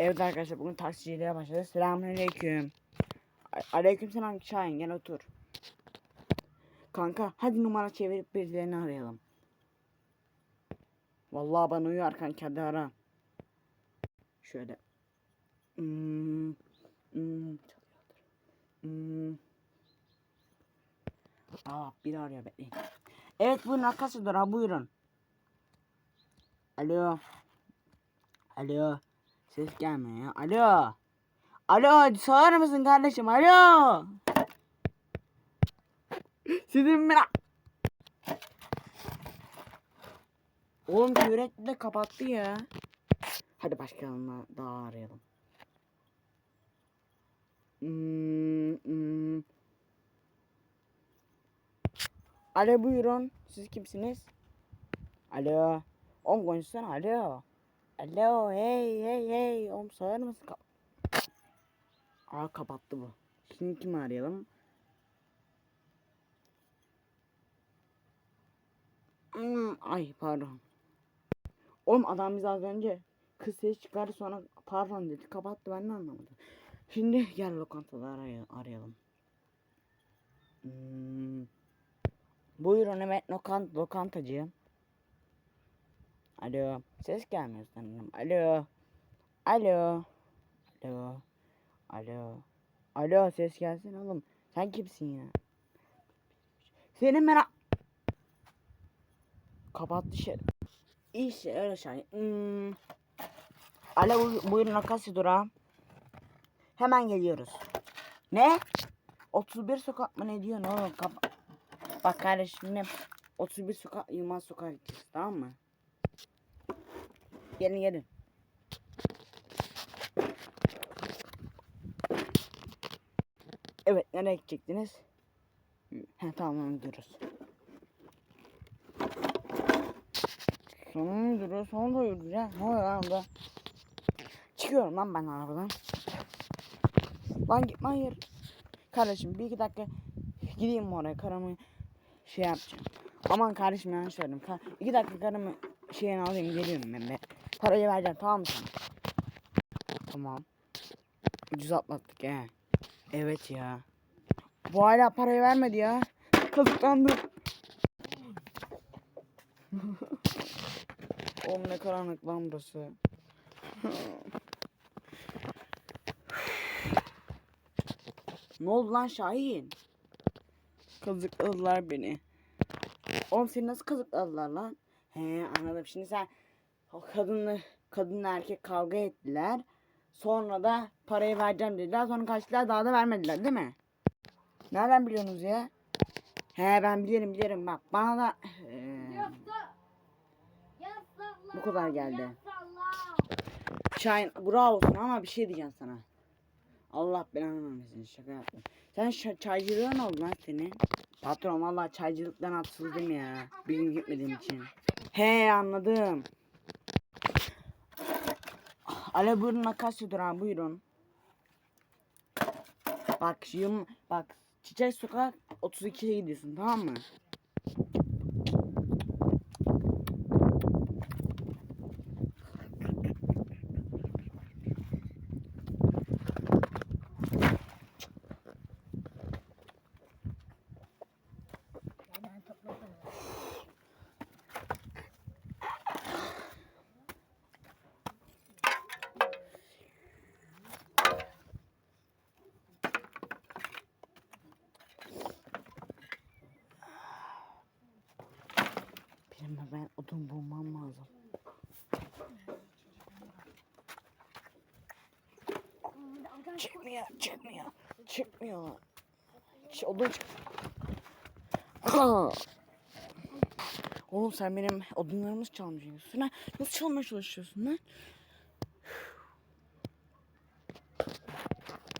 Evet arkadaşlar bugün taksiciliğe başladık. Selamünaleyküm. Aleyküm selam Şahin gel otur. Kanka hadi numara çevirip birilerini arayalım. Vallahi bana uyar kanka hadi ara. Şöyle. Hmm, hmm. Hmm. Aa biri arıyor bekleyin. Evet buyurun arkadaşlar buyurun. Alo. Alo. Ses gelmiyor ya. Alo. Alo sağır mısın kardeşim? Alo. Sizin mi? Oğlum kürekli de kapattı ya. Hadi başkalarına daha arayalım. Hmm, hmm. Alo buyurun. Siz kimsiniz? Alo. Oğlum konuşsana alo. Alo hey hey hey. Oğlum sağır mısın? Ka- Aa kapattı bu. Şimdi kimi arayalım? Hmm, ay pardon. Oğlum adam bize az önce kız ses çıkardı sonra pardon dedi kapattı ben de anlamadım. Şimdi gel lokantada araya- arayalım. Hmm. Buyurun evet lokant lokantacı. Alo. Ses gelmiyor sanırım. Alo. Alo. Alo. Alo. Alo ses gelsin oğlum. Sen kimsin ya? Senin merak... Kapattı şey. İşte öyle şey. Hmm. Alo buy- buyurun Akasya durağı. Hemen geliyoruz. Ne? 31 sokak mı ne diyorsun oğlum? Kapa- Bak kardeşim ne? 31 sokak Yılmaz sokak tamam mı? Gelin gelin. Evet nereye gidecektiniz? He tamam gidiyoruz. Sonra gidiyoruz? Sonra da yürüyoruz ya. Ne oluyor lan burada? Çıkıyorum lan ben arabadan. Lan gitme hayır. Kardeşim bir iki dakika gideyim oraya karımı şey yapacağım. Aman kardeşim yanlış söyledim. Ka iki dakika karımı şeyini alayım geliyorum ben be. Parayı vereceğim tamam mı sana? Tamam. Ucuz atlattık he. Evet ya. Bu hala parayı vermedi ya. Kazıklandım. Oğlum ne karanlık lan burası. ne oldu lan Şahin? Kazıkladılar beni. Oğlum seni nasıl kazıkladılar lan? He anladım. Şimdi sen kadınla kadınla erkek kavga ettiler. Sonra da parayı vereceğim dediler. Sonra kaçtılar daha da vermediler değil mi? Nereden biliyorsunuz ya? He ben bilirim bilirim bak bana da Ee, bu kadar geldi. Şahin bravo sana ama bir şey diyeceğim sana. Allah belanı vermesin şaka yaptım. Sen çaycılığa ne oldu lan senin? Patron valla çaycılıktan atsızdım ya. Bir gün gitmediğim için. He anladım. Ale buyurun Akasya durağı buyurun. Bak yum bak Çiçek Sokak 32'ye gidiyorsun tamam mı? De ben odun bulmam lazım. Çıkmıyor, çıkmıyor, çıkmıyor. Ç odun çık. Oğlum sen benim odunlarımı çalmayacaksın ha? Nasıl çalmaya çalışıyorsun lan?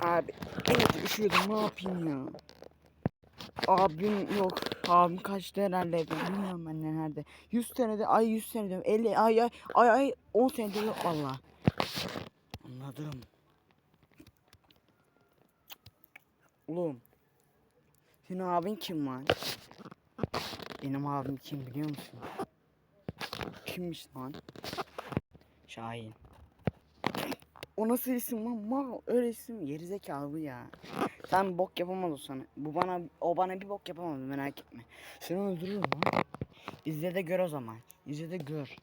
Abi evet üşüyordum ne yapayım ya? Abim yok. Abim kaçtı herhalde evden. Bilmiyorum ben de nerede. 100 senede ay 100 senede 50 ay ay ay ay 10 senedir yok valla. Anladım. Oğlum. Senin abin kim lan? Benim abim kim biliyor musun? Kimmiş lan? Şahin. O nasıl isim lan? Mal öyle isim gerizekalı ya. Sen bok yapamaz o sana. Bu bana o bana bir bok yapamaz merak etme. Seni öldürürüm lan. İzle de gör o zaman. İzle de gör.